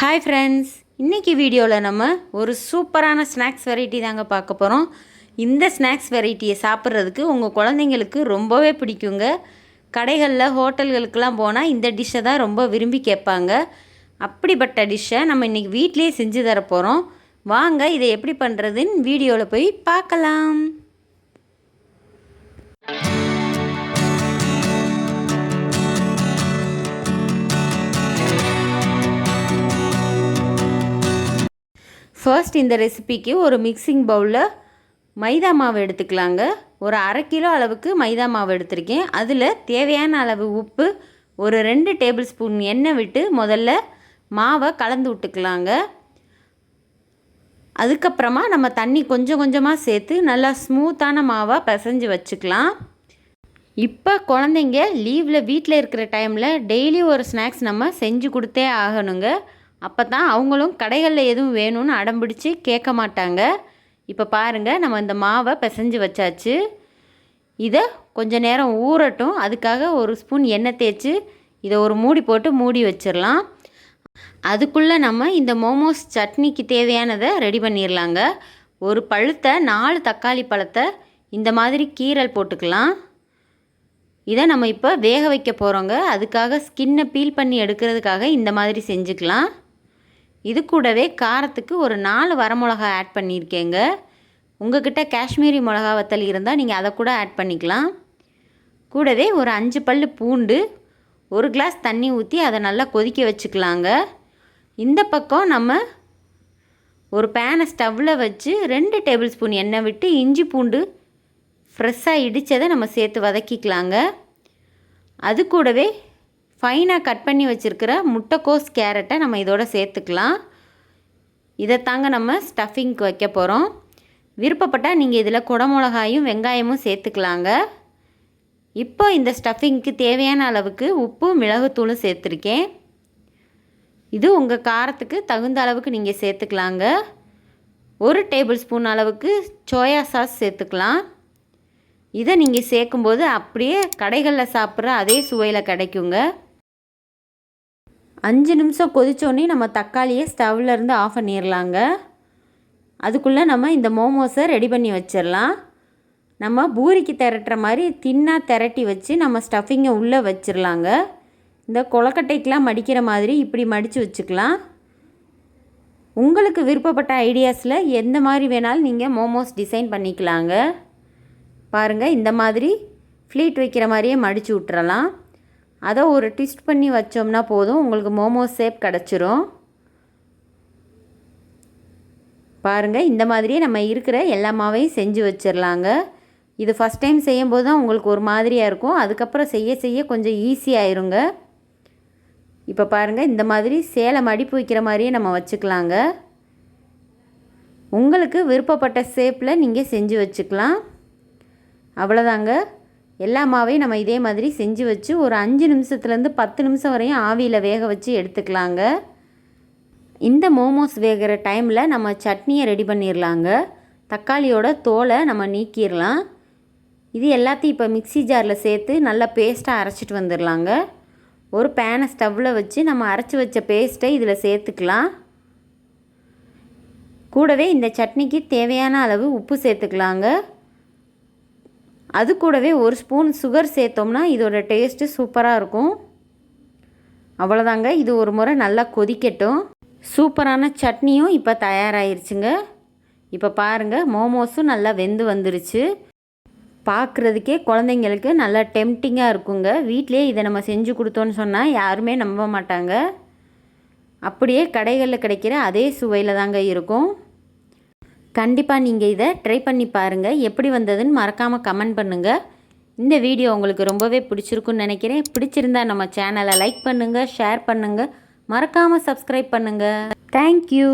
Hi friends இன்றைக்கி வீடியோவில் நம்ம ஒரு சூப்பரான ஸ்நாக்ஸ் வெரைட்டி தாங்க பார்க்க போகிறோம் இந்த ஸ்நாக்ஸ் வெரைட்டியை சாப்பிட்றதுக்கு உங்கள் குழந்தைங்களுக்கு ரொம்பவே பிடிக்குங்க. கடைகளில் ஹோட்டல்களுக்கெல்லாம் போனால் இந்த டிஷ்ஷை தான் ரொம்ப விரும்பி கேட்பாங்க. அப்படிப்பட்ட டிஷ்ஷை நம்ம இன்றைக்கி வீட்டிலேயே செஞ்சு தர போகிறோம் வாங்க இதை எப்படி பண்ணுறதுன்னு வீடியோவில் போய் பார்க்கலாம். ஃபர்ஸ்ட் இந்த ரெசிபிக்கு ஒரு மிக்சிங் பவுலில் மைதா மாவு எடுத்துக்கலாங்க. ஒரு அரை கிலோ அளவுக்கு மைதா மாவு எடுத்திருக்கேன். அதில் தேவையான அளவு உப்பு ஒரு ரெண்டு டேபிள் ஸ்பூன் எண்ணெய் விட்டு முதல்ல மாவை கலந்து விட்டுக்கலாங்க. அதுக்கப்புறமா நம்ம தண்ணி கொஞ்சம் கொஞ்சமாக சேர்த்து நல்லா ஸ்மூத்தான மாவாக பிசைஞ்சு வச்சுக்கலாம். இப்போ குழந்தைங்க லீவில் வீட்டில் இருக்கிற டைமில் டெய்லி ஒரு ஸ்நாக்ஸ் நம்ம செஞ்சு கொடுத்தே ஆகணுங்க. அப்போ தான் அவங்களும் கடைகளில் எதுவும் வேணும்னு அடம்பிடிச்சு கேட்க மாட்டாங்க. இப்போ பாருங்கள் நம்ம இந்த மாவை பிசைஞ்சு வச்சாச்சு. இதை கொஞ்சம் நேரம் ஊறட்டும். அதுக்காக ஒரு ஸ்பூன் எண்ணெய் தேய்ச்சி இதை ஒரு மூடி போட்டு மூடி வச்சிடலாம். அதுக்குள்ளே நம்ம இந்த மோமோஸ் சட்னிக்கு தேவையானதை ரெடி பண்ணிடலாங்க. ஒரு பழுத்தை நாலு தக்காளி பழத்தை இந்த மாதிரி கீரல் போட்டுக்கலாம். இதை நம்ம இப்போ வேக வைக்க போகிறோங்க அதுக்காக ஸ்கின்னை பீல் பண்ணி எடுக்கிறதுக்காக இந்த மாதிரி செஞ்சுக்கலாம். இது கூடவே காரத்துக்கு ஒரு நாலு வரமிளகா ஆட் பண்ணியிருக்கேங்க. உங்ககிட்ட காஷ்மீரி மிளகா வத்தல் இருந்தால் நீங்கள் அதை கூட ஆட் பண்ணிக்கலாம். கூடவே ஒரு அஞ்சு பல் பூண்டு ஒரு கிளாஸ் தண்ணி ஊற்றி அதை நல்லா கொதிக்க வச்சுக்கலாங்க. இந்த பக்கம் நம்ம ஒரு பேனை ஸ்டவ்வில் வச்சு ரெண்டு டேபிள் ஸ்பூன் எண்ணெய் விட்டு இஞ்சி பூண்டு ஃப்ரெஷ்ஷாக இடித்ததை நம்ம சேர்த்து வதக்கிக்கலாங்க. அது கூடவே ஃபைனாக கட் பண்ணி வச்சுருக்கிற முட்டைக்கோஸ் கேரட்டை நம்ம இதோட சேர்த்துக்கலாம். இதை தாங்க நம்ம ஸ்டஃபிங்க்கு வைக்க போகிறோம் விருப்பப்பட்டால் நீங்கள் இதில் குடமிளகாயும் வெங்காயமும் சேர்த்துக்கலாங்க. இப்போ இந்த ஸ்டஃபிங்க்கு தேவையான அளவுக்கு உப்பு மிளகுத்தூளும் சேர்த்துருக்கேன். இது உங்கள் காரத்துக்கு தகுந்த அளவுக்கு நீங்கள் சேர்த்துக்கலாங்க. ஒரு டேபிள் ஸ்பூன் அளவுக்கு சோயா சாஸ் சேர்த்துக்கலாம். இதை நீங்கள் சேர்க்கும்போது அப்படியே கடைகளில் சாப்பிட்ற அதே சுவையில் கிடைக்குங்க. அஞ்சு நிமிஷம் கொதித்தோடனே நம்ம தக்காளியை ஸ்டவ்லேருந்து ஆஃப் பண்ணிடலாங்க அதுக்குள்ளே நம்ம இந்த மோமோஸை ரெடி பண்ணி வச்சிடலாம் நம்ம பூரிக்கு திரட்டுற மாதிரி தின்னாக திரட்டி வச்சு நம்ம ஸ்டஃபிங்கை உள்ளே வச்சிடலாங்க இந்த கொலக்கட்டைக்கெலாம் மடிக்கிற மாதிரி இப்படி மடித்து வச்சுக்கலாம். உங்களுக்கு விருப்பப்பட்ட ஐடியாஸில் எந்த மாதிரி வேணாலும் நீங்கள் மோமோஸ் டிசைன் பண்ணிக்கலாங்க. பாருங்கள் இந்த மாதிரி ஃப்ளீட் வைக்கிற மாதிரியே மடித்து விட்டுறலாம். அதை ஒரு ட்விஸ்ட் பண்ணி வச்சோம்னா போதும். உங்களுக்கு மோமோஸ் ஷேப் கிடச்சிரும். பாருங்கள் இந்த மாதிரியே நம்ம இருக்கிற எல்லா மாவையும் செஞ்சு வச்சிடலாங்க இது ஃபஸ்ட் டைம் செய்யும்போது தான் உங்களுக்கு ஒரு மாதிரியாக இருக்கும். அதுக்கப்புறம் செய்ய செய்ய கொஞ்சம் ஈஸியாயிருங்க இப்போ பாருங்கள் இந்த மாதிரி சேலை மடிப்பு வைக்கிற மாதிரியே நம்ம வச்சுக்கலாங்க. உங்களுக்கு விருப்பப்பட்ட ஷேப்பில் நீங்கள் செஞ்சு வச்சுக்கலாம். அவ்வளோதாங்க எல்லா மாவையும் நம்ம இதே மாதிரி செஞ்சு வச்சு ஒரு அஞ்சு நிமிஷத்துலேருந்து பத்து நிமிஷம் வரையும் ஆவியில் வேக வச்சு எடுத்துக்கலாங்க. இந்த மோமோஸ் வேகிற டைமில் நம்ம சட்னியை ரெடி பண்ணிடலாங்க தக்காளியோட தோலை நம்ம நீக்கிடலாம் இது எல்லாத்தையும் இப்போ மிக்சி ஜாரில் சேர்த்து நல்லா பேஸ்ட்டாக அரைச்சிட்டு வந்துடலாங்க ஒரு பேனை ஸ்டவ்வில் வச்சு நம்ம அரைச்சி வச்ச பேஸ்ட்டை இதில் சேர்த்துக்கலாம். கூடவே இந்த சட்னிக்கு தேவையான அளவு உப்பு சேர்த்துக்கலாங்க. அது கூடவே ஒரு ஸ்பூன் சுகர் சேர்த்தோம்னா இதோட டேஸ்ட்டு சூப்பராக இருக்கும். அவ்வளோதாங்க இது ஒரு முறை நல்லா கொதிக்கட்டும். சூப்பரான சட்னியும் இப்போ தயாராகிருச்சுங்க இப்போ பாருங்கள் மோமோஸும் நல்லா வெந்து வந்துருச்சு. பார்க்குறதுக்கே குழந்தைங்களுக்கு நல்லா டெம்டிங்காக இருக்குங்க. வீட்டிலே இதை நம்ம செஞ்சு கொடுத்தோன்னு சொன்னால் யாருமே நம்ப மாட்டாங்க. அப்படியே கடைகளில் கிடைக்கிற அதே சுவையில் தாங்க இருக்கும். கண்டிப்பாக நீங்கள் இதை ட்ரை பண்ணி பாருங்கள் எப்படி வந்ததுன்னு மறக்காமல் கமெண்ட் பண்ணுங்கள் இந்த வீடியோ உங்களுக்கு ரொம்பவே பிடிச்சிருக்குன்னு நினைக்கிறேன். பிடிச்சிருந்தா நம்ம சேனலை லைக் பண்ணுங்கள் ஷேர் பண்ணுங்கள் மறக்காமல் சப்ஸ்கிரைப் பண்ணுங்கள் தேங்க்யூ